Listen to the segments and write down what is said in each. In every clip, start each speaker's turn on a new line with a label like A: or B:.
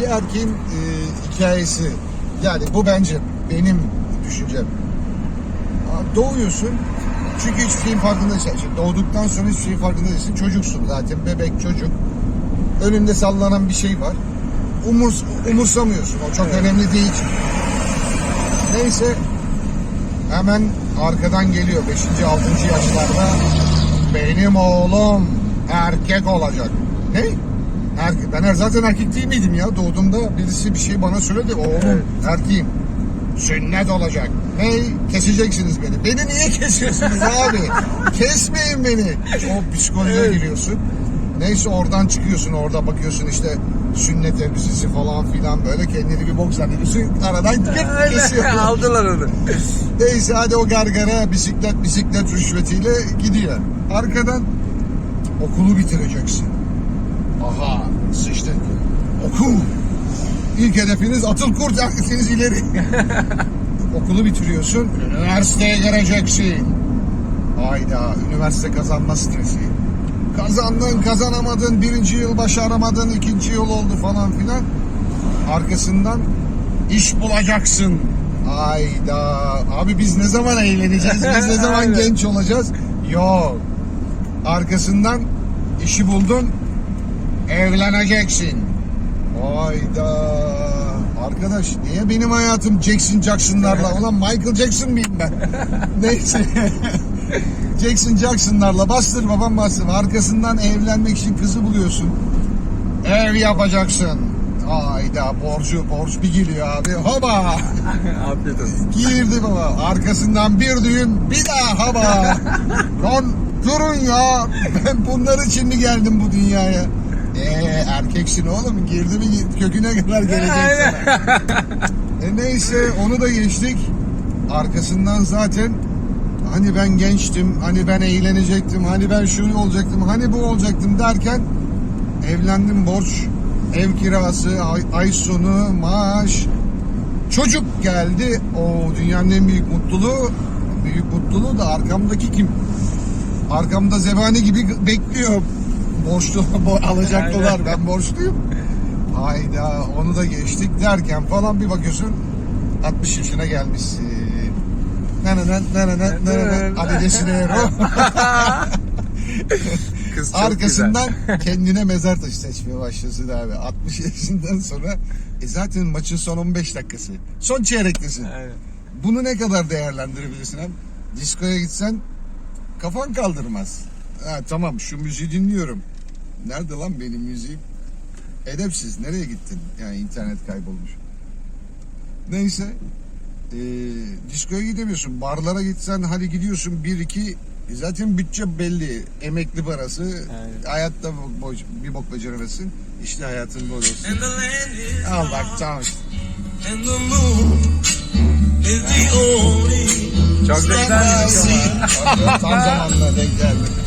A: bir erkeğin e, hikayesi yani bu bence benim düşüncem. Doğuyorsun çünkü hiçbir şeyin farkında değilsin. Şimdi doğduktan sonra hiçbir şeyin farkında değilsin. Çocuksun zaten bebek çocuk. Önünde sallanan bir şey var. Umurs, umursamıyorsun. O çok önemli değil. Neyse hemen arkadan geliyor 5. 6. yaşlarda benim oğlum erkek olacak. Ne? Erkek. Ben zaten erkek değil miydim ya? Doğduğumda birisi bir şey bana söyledi. Oğlum erkeğim. Sünnet olacak. Ne? Keseceksiniz beni. Beni niye kesiyorsunuz abi? Kesmeyin beni. O psikolojiye giriyorsun. Neyse oradan çıkıyorsun. Orada bakıyorsun işte sünnet elbisesi falan filan böyle kendini bir bok zannediyorsun. Aradan kesiyor.
B: Aldılar onu.
A: Neyse hadi o gargara bisiklet bisiklet rüşvetiyle gidiyor. Arkadan okulu bitireceksin. Aha sıçtın. Okul. İlk hedefiniz atıl kurt hedefiniz ileri. Okulu bitiriyorsun. Üniversiteye gireceksin. Hayda üniversite kazanma stresi. Kazandın kazanamadın birinci yıl başaramadın ikinci yıl oldu falan filan. Arkasından iş bulacaksın. Hayda. Abi biz ne zaman eğleneceğiz? Biz ne zaman genç olacağız? Yok. Arkasından işi buldun. Evleneceksin. Hayda. Arkadaş niye benim hayatım Jackson Jackson'larla? Ulan Michael Jackson mıyım ben? Neyse. Jackson Jackson'larla bastır babam bastır. Arkasından evlenmek için kızı buluyorsun. Ev yapacaksın. Hayda borcu borç bir geliyor abi. Hoba.
B: Afiyet olsun.
A: Girdi baba. Arkasından bir düğün bir daha hava. Lan durun ya. Ben bunlar için mi geldim bu dünyaya? Eee erkeksin oğlum. Girdi mi köküne kadar gelecek sana. E neyse onu da geçtik. Arkasından zaten hani ben gençtim, hani ben eğlenecektim, hani ben şunu olacaktım, hani bu olacaktım derken evlendim borç, ev kirası, ay, ay sonu, maaş, çocuk geldi. O dünyanın en büyük mutluluğu, büyük mutluluğu da arkamdaki kim? Arkamda zebani gibi bekliyor. Borçlu bo- alacaklılar. Ben borçluyum. Hayda onu da geçtik derken falan bir bakıyorsun 60 yaşına gelmişsin. Nenenet nenenet Ali Desinero.
B: Kız çok
A: Arkasından kendine mezar taşı seçmeye başlıyorsun abi. 60 yaşından sonra e zaten maçın son 15 dakikası. Son çeyrektesin.
B: güzel. Aynen.
A: Bunu ne kadar değerlendirebilirsin hem? Diskoya gitsen kafan kaldırmaz. Ha, tamam şu müziği dinliyorum. Nerede lan benim müziğim? Edepsiz. Nereye gittin? Yani internet kaybolmuş. Neyse. Ee, diskoya gidemiyorsun. Barlara gitsen hadi gidiyorsun bir iki e zaten bütçe belli. Emekli parası.
B: Aynen.
A: Hayatta bo- bo- bir bok beceremezsin. İşte hayatın bu olsun. Al bak tamam.
C: only.
B: Çok güzel müzik ama.
A: Tam zamanla denk geldi.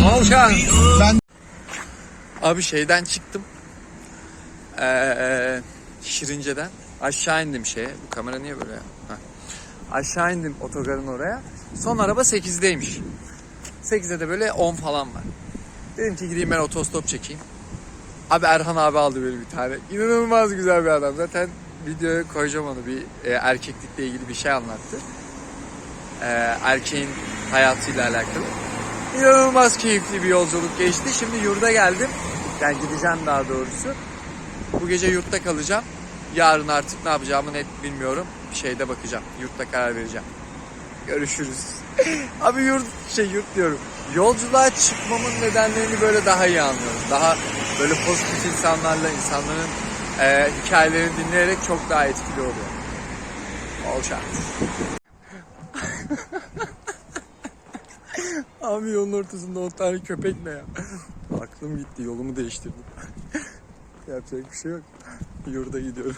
B: Volkan.
A: Ben
B: Abi şeyden çıktım. Ee, Şirince'den. Aşağı indim şeye. Bu kamera niye böyle ya? Heh. Aşağı indim otogarın oraya. Son araba 8'deymiş. 8'de de böyle 10 falan var. Dedim ki gideyim ben otostop çekeyim. Abi Erhan abi aldı böyle bir tane. İnanılmaz güzel bir adam. Zaten videoya koyacağım onu bir e, erkeklikle ilgili bir şey anlattı. E, erkeğin hayatıyla alakalı. İnanılmaz keyifli bir yolculuk geçti. Şimdi yurda geldim. Yani gideceğim daha doğrusu. Bu gece yurtta kalacağım. Yarın artık ne yapacağımı net bilmiyorum. Bir şeyde bakacağım. Yurtta karar vereceğim. Görüşürüz. Abi yurt şey yurt diyorum. Yolculuğa çıkmamın nedenlerini böyle daha iyi anlıyorum. Daha böyle pozitif insanlarla insanların e, hikayelerini dinleyerek çok daha etkili oluyor. Chance. Abi yolun ortasında 10 tane köpek ne ya? Aklım gitti yolumu değiştirdim. Yapacak bir şey yok. Yurda gidiyorum.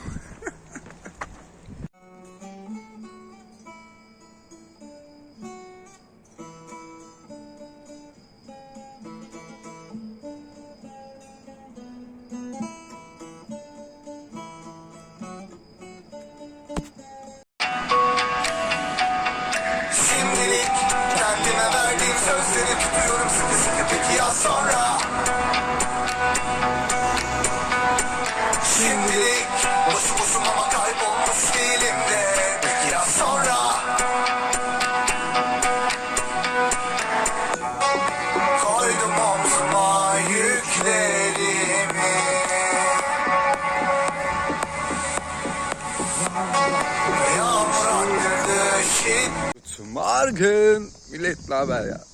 B: Sargın. Millet ne haber ya?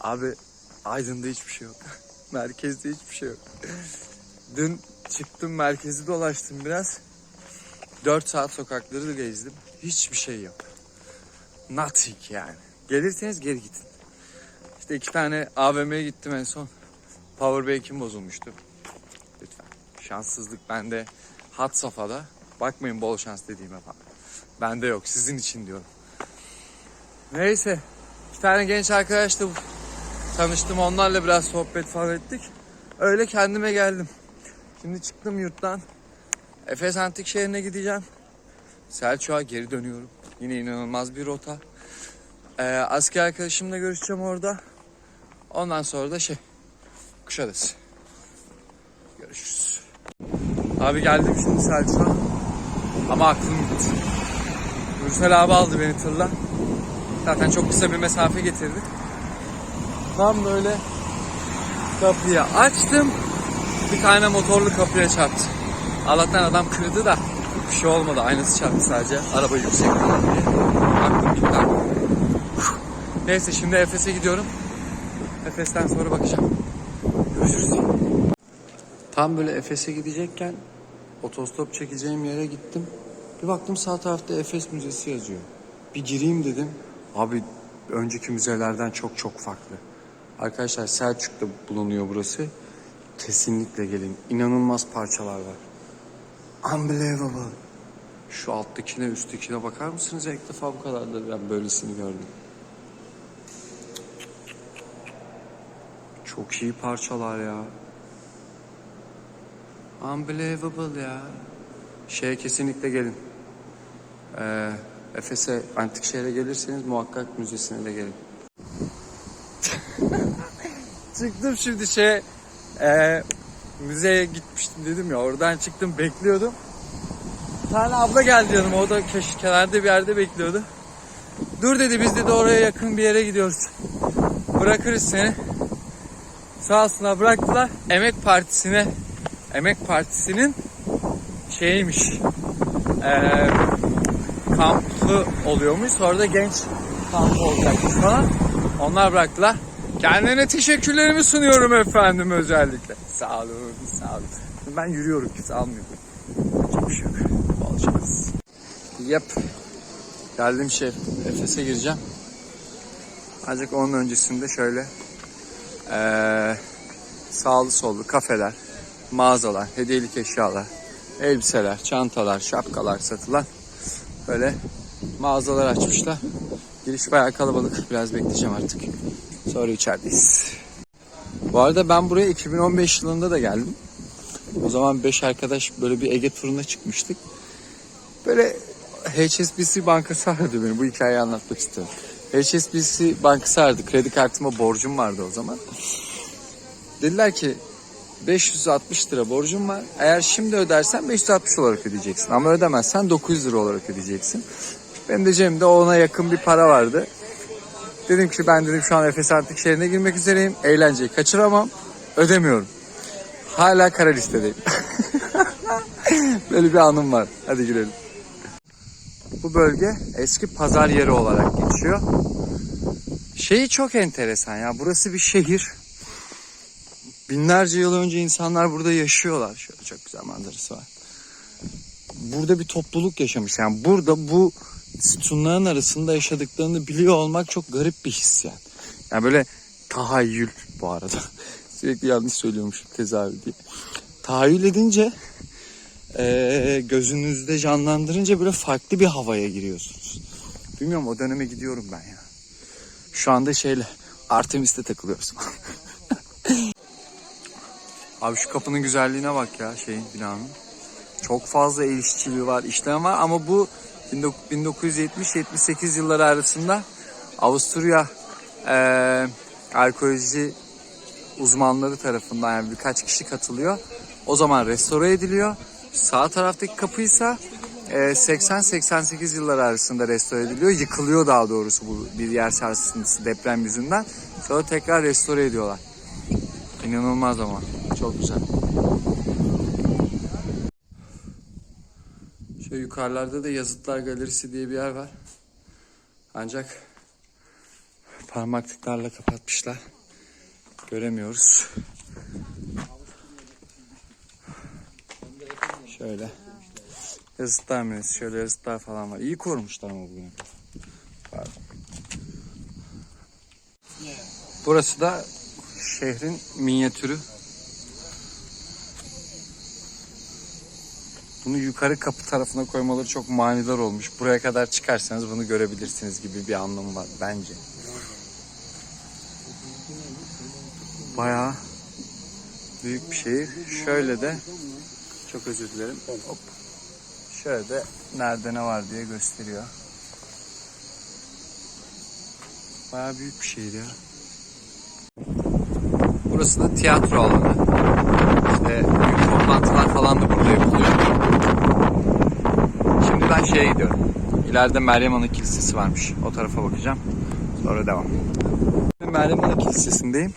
B: Abi Aydın'da hiçbir şey yok. Merkezde hiçbir şey yok. Dün çıktım merkezi dolaştım biraz. 4 saat sokakları da gezdim. Hiçbir şey yok. Nothing yani. Gelirseniz geri gidin. İşte iki tane AVM'ye gittim en son. Powerbank'im bozulmuştu. Lütfen. Şanssızlık bende. Hat safhada. Bakmayın bol şans dediğime falan. Bende yok. Sizin için diyorum. Neyse. Bir tane genç arkadaşla tanıştım. Onlarla biraz sohbet falan ettik. Öyle kendime geldim. Şimdi çıktım yurttan. Efes Antik Şehri'ne gideceğim. Selçuk'a geri dönüyorum. Yine inanılmaz bir rota. Ee, asker arkadaşımla görüşeceğim orada. Ondan sonra da şey Kuşadası. Görüşürüz. Abi geldim şimdi Selçuk'a. Ama aklım gitti. Mürsel abi aldı beni tırla. Zaten çok kısa bir mesafe getirdi. Tam böyle kapıyı açtım. Bir tane motorlu kapıya çarptı. Allah'tan adam kırdı da bir şey olmadı. Aynası çarptı sadece. Araba yüksek. Aklım gitti. Neyse şimdi Efes'e gidiyorum. Efes'ten sonra bakacağım. Görüşürüz. Tam böyle Efes'e gidecekken otostop çekeceğim yere gittim. Bir baktım sağ tarafta Efes Müzesi yazıyor. Bir gireyim dedim. Abi önceki müzelerden çok çok farklı. Arkadaşlar Selçuk'ta bulunuyor burası. Kesinlikle gelin. İnanılmaz parçalar var. Unbelievable. Şu alttakine üsttekine bakar mısınız? İlk defa bu kadar da ben böylesini gördüm. Çok iyi parçalar ya. Unbelievable ya. Şeye kesinlikle gelin. Ee, Efes'e, antik şehre gelirseniz muhakkak müzesine de gelin. Çıktım şimdi şey e, müzeye gitmiştim dedim ya oradan çıktım bekliyordum. Bir tane abla geldi yanıma o da köşe kenarda bir yerde bekliyordu. Dur dedi biz dedi oraya yakın bir yere gidiyoruz. Bırakırız seni. Sağ olsunlar bıraktılar. Emek Partisi'ne Emek Partisi'nin şeymiş eee kampı oluyormuş. Sonra da genç kampı olacakmış falan. Onlar bıraktılar. Kendine teşekkürlerimi sunuyorum efendim özellikle. Sağ olun, sağ olun. Ben yürüyorum kimse almıyor. Çok bir şey yok. Bol. Yep. Geldim şey, Efes'e gireceğim. Ancak onun öncesinde şöyle eee sağlı sollu kafeler, mağazalar, hediyelik eşyalar, elbiseler, çantalar, şapkalar satılan böyle mağazalar açmışlar. Giriş bayağı kalabalık. Biraz bekleyeceğim artık. Sonra içerideyiz. Bu arada ben buraya 2015 yılında da geldim. O zaman 5 arkadaş böyle bir Ege turuna çıkmıştık. Böyle HSBC bankası aradı beni. Bu hikayeyi anlatmak istiyorum. HSBC bankası aradı. Kredi kartıma borcum vardı o zaman. Dediler ki 560 lira borcum var. Eğer şimdi ödersen 560 olarak ödeyeceksin. Ama ödemezsen 900 lira olarak ödeyeceksin. Benim de cebimde ona yakın bir para vardı. Dedim ki ben dedim şu an Efes Antik Şehri'ne girmek üzereyim. Eğlenceyi kaçıramam. Ödemiyorum. Hala kara listedeyim. Böyle bir anım var. Hadi girelim. Bu bölge eski pazar yeri olarak geçiyor. Şeyi çok enteresan ya. Burası bir şehir. Binlerce yıl önce insanlar burada yaşıyorlar. Şöyle çok güzel manzarası var. Burada bir topluluk yaşamış. Yani burada bu sütunların arasında yaşadıklarını biliyor olmak çok garip bir his yani. Yani böyle tahayyül bu arada. Sürekli yanlış söylüyormuşum tezahür diye. Tahayyül edince eee, gözünüzde canlandırınca böyle farklı bir havaya giriyorsunuz. Bilmiyorum o döneme gidiyorum ben ya. Şu anda şeyle Artemis'te takılıyoruz. Abi şu kapının güzelliğine bak ya şeyin binanın. Çok fazla el işçiliği var, işlem var ama bu 1970-78 yılları arasında Avusturya eee arkeoloji uzmanları tarafından yani birkaç kişi katılıyor. O zaman restore ediliyor. Sağ taraftaki kapıysa eee, 80-88 yılları arasında restore ediliyor. Yıkılıyor daha doğrusu bu bir yer sarsıntısı deprem yüzünden. Sonra tekrar restore ediyorlar. İnanılmaz ama. Çok güzel. Şöyle yukarılarda da Yazıtlar Galerisi diye bir yer var. Ancak parmaklıklarla kapatmışlar. Göremiyoruz. Şöyle. Yazıtlar mıyız? Şöyle yazıtlar falan var. İyi korumuşlar ama kadar. Pardon. Burası da şehrin minyatürü. Bunu yukarı kapı tarafına koymaları çok manidar olmuş. Buraya kadar çıkarsanız bunu görebilirsiniz gibi bir anlamı var bence. Bayağı büyük bir şehir. Şöyle de çok özür dilerim. Hop. Şöyle de nerede ne var diye gösteriyor. Bayağı büyük bir şehir ya. Burası da tiyatro alanı. İşte büyük toplantılar falan da burada yapılıyor. Ben şeye gidiyorum. İleride Meryem Ana Kilisesi varmış. O tarafa bakacağım. Sonra devam. Meryem Ana Kilisesi'ndeyim.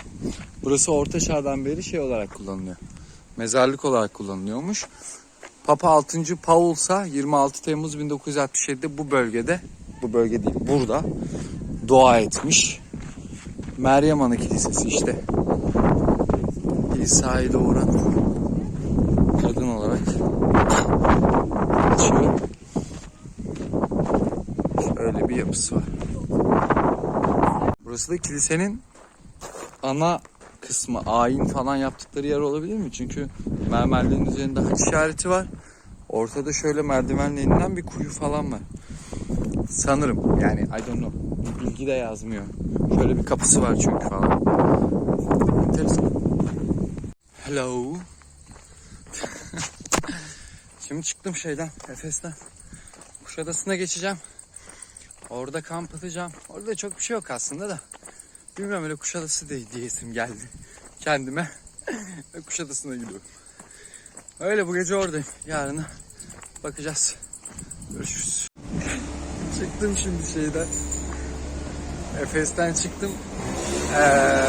B: Burası Orta Çağ'dan beri şey olarak kullanılıyor. Mezarlık olarak kullanılıyormuş. Papa 6. Paulsa 26 Temmuz 1967'de bu bölgede, bu bölge değil burada dua etmiş. Meryem Ana Kilisesi işte. İsa'yı doğuran kadın olarak geçiyor. Şöyle bir yapısı var. Burası da kilisenin ana kısmı. Ayin falan yaptıkları yer olabilir mi? Çünkü mermerlerin üzerinde haç işareti var. Ortada şöyle merdivenle inilen bir kuyu falan var. Sanırım yani I don't know. Bilgi de yazmıyor. Şöyle bir kapısı var çünkü falan. Enteresan. Hello. Şimdi çıktım şeyden, Efes'ten. Kuşadası'na geçeceğim. Orada kamp atacağım. Orada da çok bir şey yok aslında da. Bilmiyorum öyle Kuşadası diye diyesim geldi. Kendime. Kuşadası'na gidiyorum. Öyle bu gece oradayım. Yarına bakacağız. Görüşürüz. Çıktım şimdi şeyden. Efes'ten çıktım. Ee,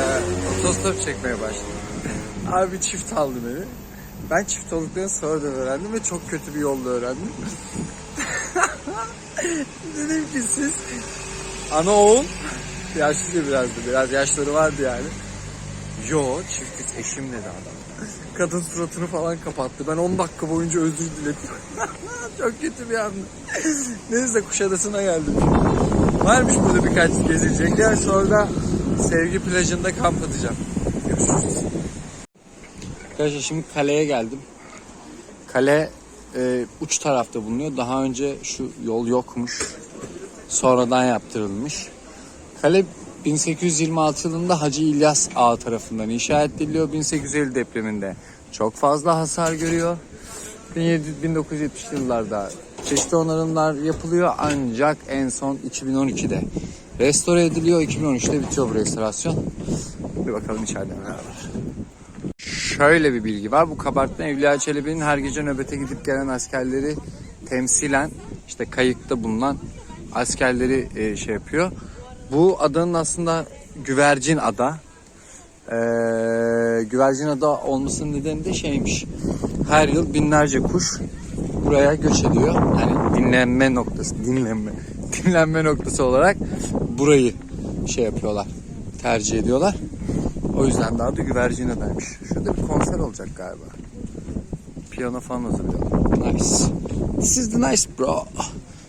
B: otostop çekmeye başladım. Abi çift aldı beni. Ben çift olduklarını sonradan öğrendim ve çok kötü bir yolda öğrendim. Dedim ki siz ana oğul yaşlı biraz da biraz yaşları vardı yani. Yo çiftiz eşim dedi adam. Kadın suratını falan kapattı. Ben 10 dakika boyunca özür diledim. çok kötü bir andı. Neyse Kuşadası'na geldim. Varmış burada birkaç gezilecek yer. Sonra Sevgi plajında kamp atacağım. Görüşürüz. Arkadaşlar şimdi kaleye geldim. Kale e, uç tarafta bulunuyor. Daha önce şu yol yokmuş. Sonradan yaptırılmış. Kale 1826 yılında Hacı İlyas Ağa tarafından inşa ediliyor. 1850 depreminde çok fazla hasar görüyor. 1970'li yıllarda çeşitli onarımlar yapılıyor ancak en son 2012'de restore ediliyor. 2013'te bitiyor bu restorasyon. Bir bakalım içeride neler var. Şöyle bir bilgi var. Bu kabartma Evliya Çelebi'nin her gece nöbete gidip gelen askerleri temsilen işte kayıkta bulunan askerleri e, şey yapıyor. Bu adanın aslında güvercin ada. Ee, güvercin ada olmasının nedeni de şeymiş. Her yıl binlerce kuş buraya göç ediyor. Yani dinlenme noktası, dinlenme, dinlenme noktası olarak burayı şey yapıyorlar, tercih ediyorlar. O yüzden daha da güvercin adaymış. Şurada bir konser olacak galiba. Piyano falan hazırlıyorlar. Nice. This is the nice bro.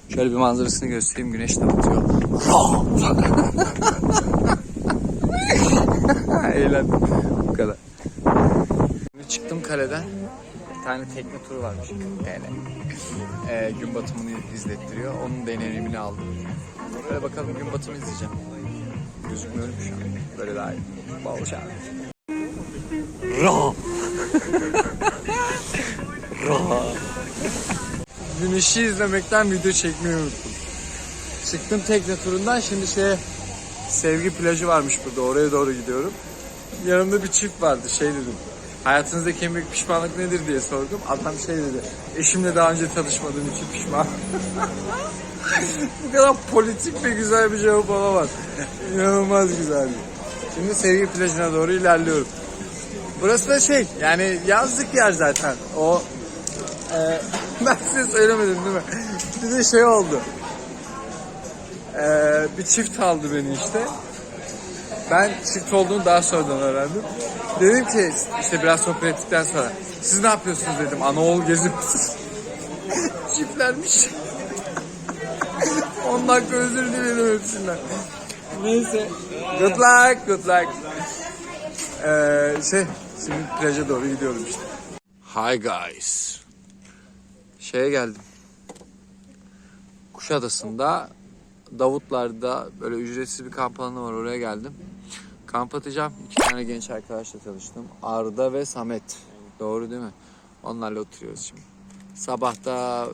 B: Şöyle bir manzarasını göstereyim. Güneş de batıyor. Eğlendim. Bu kadar. Şimdi çıktım kaleden. Bir tane tekne turu varmış. Yani ee, gün batımını izlettiriyor. Onun deneyimini aldım. Böyle bakalım gün batımı izleyeceğim. Gözükmüyorum şu. Böyle daha iyi. Bol şans. Ra. Ra. Güneşi izlemekten video çekmeyi unuttum. Çıktım tekne turundan şimdi şeye sevgi plajı varmış burada oraya doğru gidiyorum. Yanımda bir çift vardı şey dedim. Hayatınızdaki en büyük pişmanlık nedir diye sordum. Adam şey dedi. Eşimle daha önce tanışmadığım için pişman. Bu kadar politik ve güzel bir cevap olamaz. İnanılmaz güzeldi. Şimdi sevgi plajına doğru ilerliyorum. Burası da şey yani yazlık yer zaten. O e, ben size söylemedim değil mi? Bir de şey oldu. E, bir çift aldı beni işte. Ben çift olduğunu daha sonradan öğrendim. Dedim ki işte biraz sohbet ettikten sonra siz ne yapıyorsunuz dedim. Anaoğul geziyorsunuz. Çiftlermiş. 10 dakika özür dilerim hepsinden. Neyse. Good luck, good luck. Ee, şey, şimdi plaja doğru gidiyorum işte. Hi guys. Şeye geldim. Kuşadası'nda Davutlar'da böyle ücretsiz bir kamp alanı var oraya geldim. Kamp atacağım. İki tane genç arkadaşla tanıştım. Arda ve Samet. Doğru değil mi? Onlarla oturuyoruz şimdi. Sabah da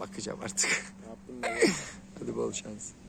B: bakacağım artık. Hadi bol şans.